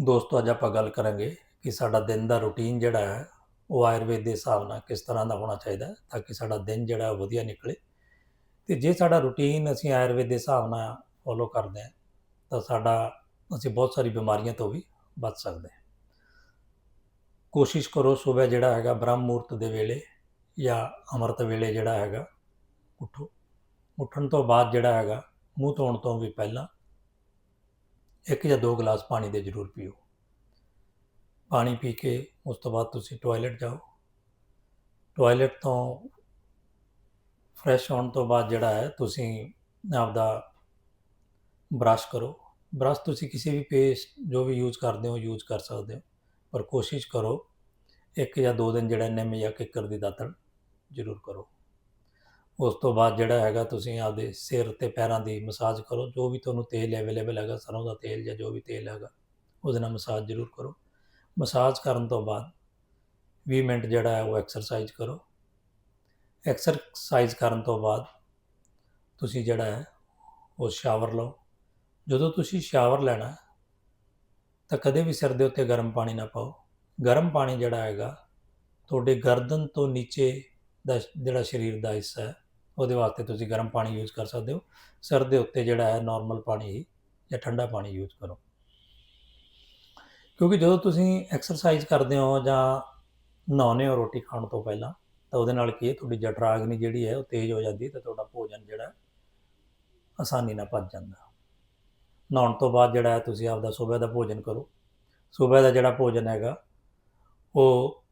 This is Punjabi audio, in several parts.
ਦੋਸਤੋ, ਅੱਜ ਆਪਾਂ ਗੱਲ ਕਰਾਂਗੇ ਕਿ ਸਾਡਾ ਦਿਨ ਦਾ ਰੁਟੀਨ ਜਿਹੜਾ ਹੈ, ਉਹ ਆਯੁਰਵੇਦ ਦੇ ਹਿਸਾਬ ਨਾਲ ਕਿਸ ਤਰ੍ਹਾਂ ਦਾ ਹੋਣਾ ਚਾਹੀਦਾ ਹੈ ਤਾਂ ਕਿ ਸਾਡਾ ਦਿਨ ਜਿਹੜਾ ਉਹ ਵਧੀਆ ਨਿਕਲੇ। ਤੇ ਜੇ ਸਾਡਾ ਰੁਟੀਨ ਅਸੀਂ ਆਯੁਰਵੇਦ ਦੇ ਹਿਸਾਬ ਨਾਲ ਫੋਲੋ ਕਰਦੇ ਹਾਂ, ਤਾਂ ਸਾਡਾ, ਅਸੀਂ ਬਹੁਤ ਸਾਰੀ ਬਿਮਾਰੀਆਂ ਤੋਂ ਵੀ ਬਚ ਸਕਦੇ ਹਾਂ। ਕੋਸ਼ਿਸ਼ ਕਰੋ ਸਵੇਰ ਜਿਹੜਾ ਹੈਗਾ, ਬ੍ਰਹਮ ਮੁਹੂਰਤ ਦੇ ਵੇਲੇ ਜਾਂ ਅੰਮ੍ਰਿਤ ਵੇਲੇ ਜਿਹੜਾ ਹੈਗਾ, ਉਠੋ। ਉੱਠਣ ਤੋਂ ਬਾਅਦ ਜਿਹੜਾ ਹੈਗਾ, ਮੂੰਹ ਧੋਣ ਤੋਂ ਵੀ ਪਹਿਲਾਂ ਇੱਕ ਜਾਂ ਦੋ ਗਲਾਸ ਪਾਣੀ ਦੇ ਜ਼ਰੂਰ ਪੀਓ। ਪਾਣੀ ਪੀ ਕੇ ਉਸ ਤੋਂ ਬਾਅਦ ਤੁਸੀਂ ਟਾਇਲਟ ਜਾਓ। ਟਾਇਲਟ ਤੋਂ ਫਰੈਸ਼ ਹੋਣ ਤੋਂ ਬਾਅਦ ਜਿਹੜਾ ਹੈ, ਤੁਸੀਂ ਆਪਦਾ ਬਰਸ਼ ਕਰੋ। ਬਰਸ਼ ਤੁਸੀਂ ਕਿਸੇ ਵੀ ਪੇਸਟ, ਜੋ ਵੀ ਯੂਜ਼ ਕਰਦੇ ਹੋ, ਯੂਜ਼ ਕਰ ਸਕਦੇ ਹੋ। ਪਰ ਕੋਸ਼ਿਸ਼ ਕਰੋ, ਇੱਕ ਜਾਂ ਦੋ ਦਿਨ ਜਿਹੜਾ ਨਿੰਮ ਜਾਂ ਕਿੱਕਰ ਦੀ ਦਾਤਣ ਜ਼ਰੂਰ ਕਰੋ। ਉਸ ਤੋਂ ਬਾਅਦ ਜਿਹੜਾ ਹੈਗਾ ਤੁਸੀਂ ਆਪਦੇ ਸਿਰ ਤੇ ਪੈਰਾਂ ਦੀ ਮਸਾਜ ਕਰੋ, ਜੋ ਵੀ ਤੁਹਾਨੂੰ ਤੇਲ ਅਵੇਲੇਬਲ ਹੈਗਾ, ਸਰੋਂ ਦਾ ਤੇਲ ਜਾਂ ਜੋ ਵੀ ਤੇਲ ਹੈਗਾ, ਉਹਦੇ ਨਾਲ ਮਸਾਜ ਜ਼ਰੂਰ ਕਰੋ। ਮਸਾਜ ਕਰਨ ਤੋਂ ਬਾਅਦ 20 ਮਿੰਟ ਜਿਹੜਾ ਹੈ ਉਹ ਐਕਸਰਸਾਈਜ਼ ਕਰੋ। ਐਕਸਰਸਾਈਜ਼ ਕਰਨ ਤੋਂ ਬਾਅਦ ਤੁਸੀਂ ਜਿਹੜਾ ਹੈ ਉਹ ਸ਼ਾਵਰ ਲਓ। ਜਦੋਂ ਤੁਸੀਂ ਸ਼ਾਵਰ ਲੈਣਾ ਤਾਂ ਕਦੇ ਵੀ ਸਿਰ ਦੇ ਉੱਤੇ ਗਰਮ ਪਾਣੀ ਨਾ ਪਾਓ। ਗਰਮ ਪਾਣੀ ਜਿਹੜਾ ਹੈਗਾ, ਤੁਹਾਡੇ ਗਰਦਨ ਤੋਂ ਨੀਚੇ ਦਾ ਜਿਹੜਾ ਸਰੀਰ ਦਾ ਹਿੱਸਾ ਹੈ ਉਹਦੇ ਵਾਸਤੇ ਤੁਸੀਂ ਗਰਮ ਪਾਣੀ ਯੂਜ਼ ਕਰ ਸਕਦੇ ਹੋ। ਸਿਰ ਦੇ ਉੱਤੇ ਜਿਹੜਾ ਹੈ ਨਾਰਮਲ ਪਾਣੀ ਹੀ ਜਾਂ ਠੰਡਾ ਪਾਣੀ ਯੂਜ਼ ਕਰੋ। ਕਿਉਂਕਿ ਜਦੋਂ ਤੁਸੀਂ ਐਕਸਰਸਾਈਜ਼ ਕਰਦੇ ਹੋ ਜਾਂ ਨਹਾਉਂਦੇ ਹੋ ਰੋਟੀ ਖਾਣ ਤੋਂ ਪਹਿਲਾਂ, ਤਾਂ ਉਹਦੇ ਨਾਲ ਕੀ ਹੈ? ਤੁਹਾਡੀ ਜਠਰਾਗਨੀ ਜਿਹੜੀ ਹੈ ਉਹ ਤੇਜ਼ ਹੋ ਜਾਂਦੀ ਹੈ ਤੇ ਤੁਹਾਡਾ ਭੋਜਨ ਜਿਹੜਾ ਆਸਾਨੀ ਨਾਲ ਪਚ ਜਾਂਦਾ। ਨਹਾਉਣ ਤੋਂ ਬਾਅਦ ਜਿਹੜਾ ਹੈ ਤੁਸੀਂ ਆਪਦਾ ਸਵੇਰ ਦਾ ਭੋਜਨ ਕਰੋ। ਸਵੇਰ ਦਾ ਜਿਹੜਾ ਭੋਜਨ ਹੈਗਾ, ਉਹ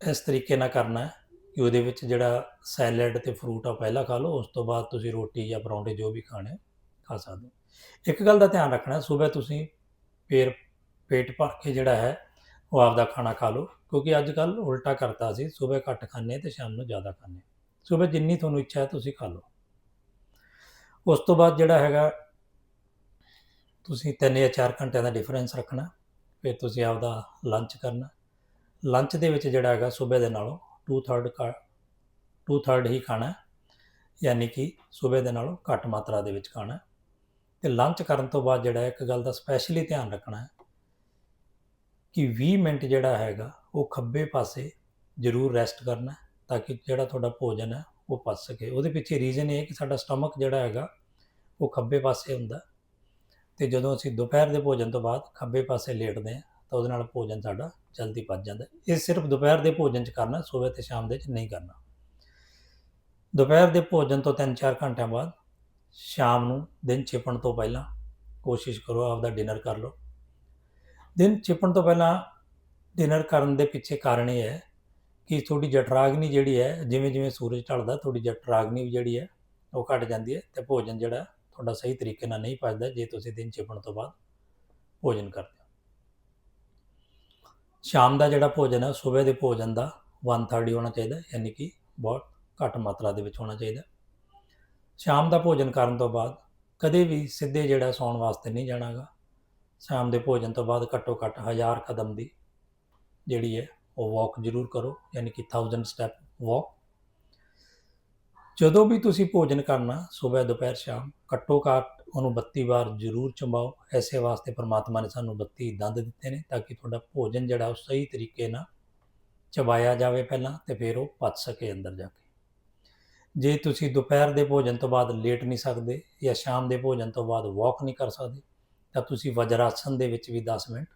ਇਸ ਤਰੀਕੇ ਨਾਲ ਕਰਨਾ ਹੈ ਕਿ ਉਹਦੇ ਵਿੱਚ ਜਿਹੜਾ ਸੈਲਡ ਤੇ ਫਰੂਟ ਆ ਪਹਿਲਾਂ ਖਾ ਲਓ, ਉਸ ਤੋਂ ਬਾਅਦ ਤੁਸੀਂ ਰੋਟੀ ਜਾਂ ਪਰੌਂਠੇ ਜੋ ਵੀ ਖਾਣੇ ਖਾ ਸਕਦੇ ਹੋ। ਇੱਕ ਗੱਲ ਦਾ ਧਿਆਨ ਰੱਖਣਾ, ਸਵੇਰ ਤੁਸੀਂ ਪੇਰ ਪੇਟ ਭਰ ਕੇ ਜਿਹੜਾ ਹੈ, ਉਹ ਆਪਦਾ ਖਾਣਾ ਖਾ ਲਓ, ਕਿਉਂਕਿ ਅੱਜ ਕੱਲ ਉਲਟਾ ਕਰਤਾ ਸੀ, ਸਵੇਰ ਘੱਟ ਖਾਂਦੇ ਤੇ ਸ਼ਾਮ ਨੂੰ ਜ਼ਿਆਦਾ ਖਾਂਦੇ। ਸਵੇਰ ਜਿੰਨੀ ਤੁਹਾਨੂੰ ਇੱਛਾ ਹੈ ਤੁਸੀਂ ਖਾ ਲਓ। ਉਸ ਤੋਂ ਬਾਅਦ ਜਿਹੜਾ ਹੈਗਾ, ਤੁਸੀਂ 3 ਜਾਂ 4 ਘੰਟਿਆਂ ਦਾ ਡਿਫਰੈਂਸ ਰੱਖਣਾ, ਫਿਰ ਤੁਸੀਂ ਆਪਦਾ ਲੰਚ ਕਰਨਾ। ਲੰਚ ਦੇ ਵਿੱਚ ਜਿਹੜਾ ਹੈਗਾ, ਸਵੇਰ ਦੇ ਨਾਲੋਂ 2 ਥਰਡ ਕਾ 2 ਥਰਡ ਹੀ ਖਾਣਾ ਯਾਨੀ ਕਿ ਸਵੇਰ ਦੇ ਨਾਲੋਂ ਘੱਟ ਮਾਤਰਾ ਦੇ ਵਿੱਚ ਖਾਣਾ ਹੈ। ਤੇ ਲੰਚ ਕਰਨ ਤੋਂ ਬਾਅਦ ਜਿਹੜਾ ਇੱਕ ਗੱਲ ਦਾ ਸਪੈਸ਼ਲੀ ਧਿਆਨ ਰੱਖਣਾ ਹੈ ਕਿ 20 ਮਿੰਟ ਜਿਹੜਾ ਹੈਗਾ, ਉਹ ਖੱਬੇ ਪਾਸੇ ਜ਼ਰੂਰ ਰੈਸਟ ਕਰਨਾ ਤਾਂ ਕਿ ਜਿਹੜਾ ਤੁਹਾਡਾ ਭੋਜਨ ਹੈ, ਉਹ ਪਚ ਸਕੇ ਉਹਦੇ ਪਿੱਛੇ ਰੀਜ਼ਨ ਇਹ ਹੈ ਕਿ ਸਾਡਾ ਸਟਮਕ ਜਿਹੜਾ ਹੈਗਾ, ਉਹ ਖੱਬੇ ਪਾਸੇ ਹੁੰਦਾ ਤੇ ਜਦੋਂ ਅਸੀਂ ਦੁਪਹਿਰ ਦੇ ਭੋਜਨ ਤੋਂ ਬਾਅਦ ਖੱਬੇ ਪਾਸੇ ਲੇਟਦੇ ਹਾਂ ਤਾਂ ਉਹਦੇ ਨਾਲ ਭੋਜਨ ਸਾਡਾ ਜਲਦੀ ਪਚ ਜਾਂਦਾ। ਇਹ ਸਿਰਫ ਦੁਪਹਿਰ ਦੇ ਭੋਜਨ 'ਚ ਕਰਨਾ, ਸਵੇਰ ਤੇ ਸ਼ਾਮ ਦੇ 'ਚ ਨਹੀਂ ਕਰਨਾ। ਦੁਪਹਿਰ ਦੇ ਭੋਜਨ ਤੋਂ 3-4 ਘੰਟਿਆਂ ਬਾਅਦ ਸ਼ਾਮ ਨੂੰ ਦਿਨ ਛਿਪਣ ਤੋਂ ਪਹਿਲਾਂ ਕੋਸ਼ਿਸ਼ ਕਰੋ, ਆਪਦਾ ਡਿਨਰ ਕਰ ਲਓ। ਦਿਨ ਛਿਪਣ ਤੋਂ ਪਹਿਲਾਂ ਡਿਨਰ ਕਰਨ ਦੇ ਪਿੱਛੇ ਕਾਰਨ ਇਹ ਹੈ ਕਿ ਤੁਹਾਡੀ ਜਠਰਾਗਨੀ ਜਿਹੜੀ ਹੈ ਜਿਵੇਂ ਜਿਵੇਂ ਸੂਰਜ ਢਲਦਾ, ਤੁਹਾਡੀ ਜਠਰਾਗਨੀ ਵੀ ਜਿਹੜੀ ਹੈ, ਉਹ ਘਟ ਜਾਂਦੀ ਹੈ ਤੇ ਭੋਜਨ ਜਿਹੜਾ, ਤੁਹਾਡਾ ਸਹੀ ਤਰੀਕੇ ਨਾਲ ਨਹੀਂ ਪਚਦਾ ਜੇ ਤੁਸੀਂ ਦਿਨ ਛਿਪਣ ਤੋਂ ਬਾਅਦ ਭੋਜਨ ਕਰਦੇ ਹੋ। ਸ਼ਾਮ ਦਾ ਜਿਹੜਾ ਭੋਜਨ ਹੈ ਸਵੇਰ ਦੇ ਭੋਜਨ ਦਾ 1/3 ਹੋਣਾ ਚਾਹੀਦਾ ਯਾਨੀ ਕਿ ਬਹੁਤ ਘੱਟ ਮਾਤਰਾ ਦੇ ਵਿੱਚ ਹੋਣਾ ਚਾਹੀਦਾ ਸ਼ਾਮ ਦਾ ਭੋਜਨ ਕਰਨ ਤੋਂ ਬਾਅਦ ਕਦੇ ਵੀ ਸਿੱਧੇ ਜਿਹੜਾ ਸੌਣ ਵਾਸਤੇ ਨਹੀਂ ਜਾਣਾਗਾ ਸ਼ਾਮ ਦੇ ਭੋਜਨ ਤੋਂ ਬਾਅਦ ਘੱਟੋ ਘੱਟ 1000 ਕਦਮ ਦੀ ਜਿਹੜੀ ਹੈ, ਉਹ ਵਾਕ ਜ਼ਰੂਰ ਕਰੋ, ਯਾਨੀ ਕਿ 1000 ਸਟੈਪ ਵਾਕ ਜਦੋਂ ਵੀ ਤੁਸੀਂ ਭੋਜਨ ਕਰਨਾ, ਸਵੇਰ, ਦੁਪਹਿਰ, ਸ਼ਾਮ, ਘੱਟੋ ਘੱਟ ਉਹਨੂੰ 32 ਵਾਰ ਜ਼ਰੂਰ ਚਬਾਓ। ਐਸੇ ਵਾਸਤੇ ਪ੍ਰਮਾਤਮਾ ਨੇ ਸਾਨੂੰ 32 ਦੰਦ ਦਿੱਤੇ ਨੇ ਤਾਂ ਕਿ ਤੁਹਾਡਾ ਭੋਜਨ ਜਿਹੜਾ ਉਹ ਸਹੀ ਤਰੀਕੇ ਨਾਲ ਚਬਾਇਆ ਜਾਵੇ ਪਹਿਲਾਂ ਤੇ ਫਿਰ ਉਹ ਪਚ ਸਕੇ ਅੰਦਰ ਜਾ ਕੇ। ਜੇ ਤੁਸੀਂ ਦੁਪਹਿਰ ਦੇ ਭੋਜਨ ਤੋਂ ਬਾਅਦ ਲੇਟ ਨਹੀਂ ਸਕਦੇ ਜਾਂ ਸ਼ਾਮ ਦੇ ਭੋਜਨ ਤੋਂ ਬਾਅਦ ਵਾਕ ਨਹੀਂ ਕਰ ਸਕਦੇ, ਤਾਂ ਤੁਸੀਂ ਵਜਰਾਸਨ ਦੇ ਵਿੱਚ ਵੀ 10 ਮਿੰਟ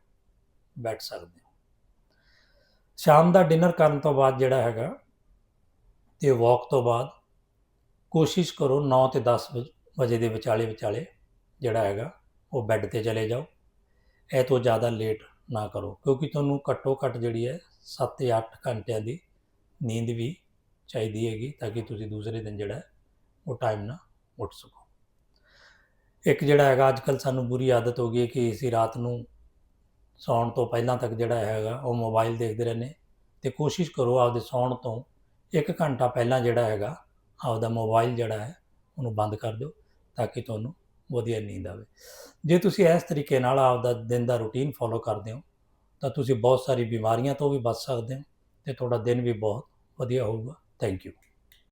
ਬੈਠ ਸਕਦੇ ਹੋ। ਸ਼ਾਮ ਦਾ ਡਿਨਰ ਕਰਨ ਤੋਂ ਬਾਅਦ ਜਿਹੜਾ ਹੈਗਾ ਤੇ ਵਾਕ ਤੋਂ ਬਾਅਦ ਕੋਸ਼ਿਸ਼ ਕਰੋ 9 ਤੇ 10 ਵਜ- ਵਜੇ ਦੇ ਵਿਚਾਲੇ ਵਿਚਾਲੇ ਜਿਹੜਾ ਹੈਗਾ, ਉਹ ਬੈੱਡ ਤੇ ਚਲੇ ਜਾਓ। ਇਹ ਤੋਂ ਜ਼ਿਆਦਾ ਲੇਟ ਨਾ ਕਰੋ, ਕਿਉਂਕਿ ਤੁਹਾਨੂੰ ਘੱਟੋ ਘੱਟ ਜਿਹੜੀ ਹੈ 7 ਜਾਂ 8 ਘੰਟਿਆਂ ਦੀ ਨੀਂਦ ਵੀ ਚਾਹੀਦੀ ਹੈਗੀ, ਤਾਂ ਕਿ ਤੁਸੀਂ ਦੂਸਰੇ ਦਿਨ ਜਿਹੜਾ ਉਹ ਟਾਈਮ ਨਾਲ ਉੱਠ ਸਕੋ। ਇੱਕ ਜਿਹੜਾ ਹੈਗਾ ਅੱਜ ਕੱਲ ਸਾਨੂੰ ਬੁਰੀ ਆਦਤ ਹੋ ਗਈ ਹੈ ਕਿ ਅਸੀਂ ਰਾਤ ਨੂੰ ਸੌਣ ਤੋਂ ਪਹਿਲਾਂ ਤੱਕ ਜਿਹੜਾ ਹੈਗਾ, ਉਹ ਮੋਬਾਈਲ ਦੇਖਦੇ ਰਹਿੰਦੇ। ਤੇ ਕੋਸ਼ਿਸ਼ ਕਰੋ ਆਪਦੇ ਸੌਣ ਤੋਂ 1 ਘੰਟਾ ਪਹਿਲਾਂ ਜਿਹੜਾ ਹੈਗਾ, ਆਪਦਾ ਮੋਬਾਈਲ ਜਿਹੜਾ ਹੈ, ਉਹਨੂੰ ਬੰਦ ਕਰ ਦਿਓ। ਤਾਂ ਕਿ ਤੁਹਾਨੂੰ ਵਧੀਆ ਨੀਂਦ ਆਵੇ। ਜੇ ਤੁਸੀਂ ਇਸ ਤਰੀਕੇ ਨਾਲ ਆਪਦਾ ਦਿਨ ਦਾ ਰੁਟੀਨ ਫੋਲੋ ਕਰਦੇ ਹੋ, ਤਾਂ ਤੁਸੀਂ ਬਹੁਤ ਸਾਰੀ ਬਿਮਾਰੀਆਂ ਤੋਂ ਵੀ ਬਚ ਸਕਦੇ ਹੋ ਤੇ ਤੁਹਾਡਾ ਦਿਨ ਵੀ ਬਹੁਤ ਵਧੀਆ ਹੋਊਗਾ। Thank you